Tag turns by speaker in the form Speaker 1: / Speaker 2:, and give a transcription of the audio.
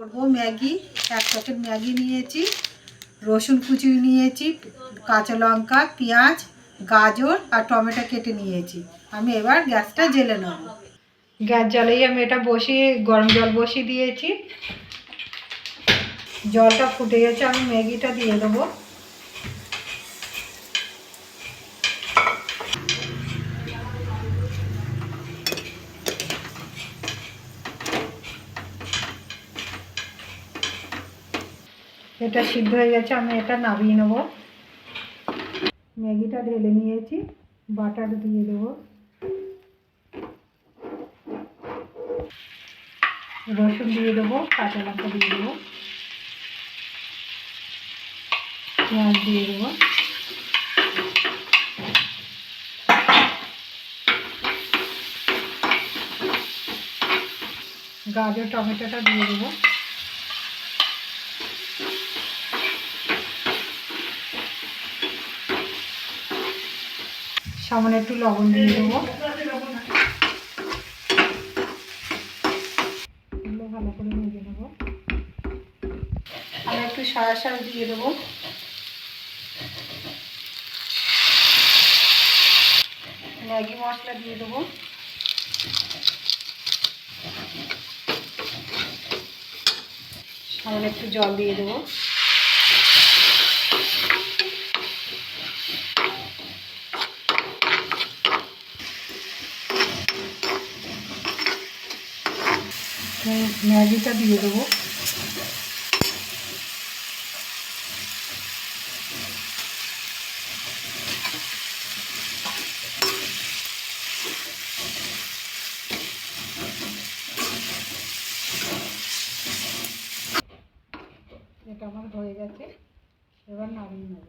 Speaker 1: করব, ম্যাগি, এক packet Maggi নিয়েছি, রসুন কুচি নিয়েছি, কাঁচা লঙ্কা, পেঁয়াজ, গাজর আর টমেটো কেটে নিয়েছি। আমি এবার গ্যাসটা জেলে নেব। গ্যাস জলেই আমি এটা বসিয়ে, গরম জল বসিয়ে দিয়েছি। জলটা ফুটে গেছে, আমি ম্যাগিটা দিয়ে দেবো। এটা সিদ্ধ হয়ে গেছে, আমি এটা নামিয়ে নেব। ম্যাগিটা ঢেলে নিয়েছি, বাটার দিয়ে দেবো। রসুন দিয়ে দেবো, কাঁচা লঙ্কা দিয়ে দেবো। পেঁয়াজ দিয়ে দেবো। গাজর, টমেটোটা দিয়ে দেবো। সামান্য একটু লবণ দিয়ে দেবো। ভালো করে ভেজে নেব। আর একটু সারা সারা দিয়ে দেবো। ম্যাগি মশলা দিয়ে দেবো। সামান্য একটু জল দিয়ে দেবো। ম্যাগিটা দিয়ে দেবো। এটা আমার হয়ে গেছে এবার নামিয়ে নেব।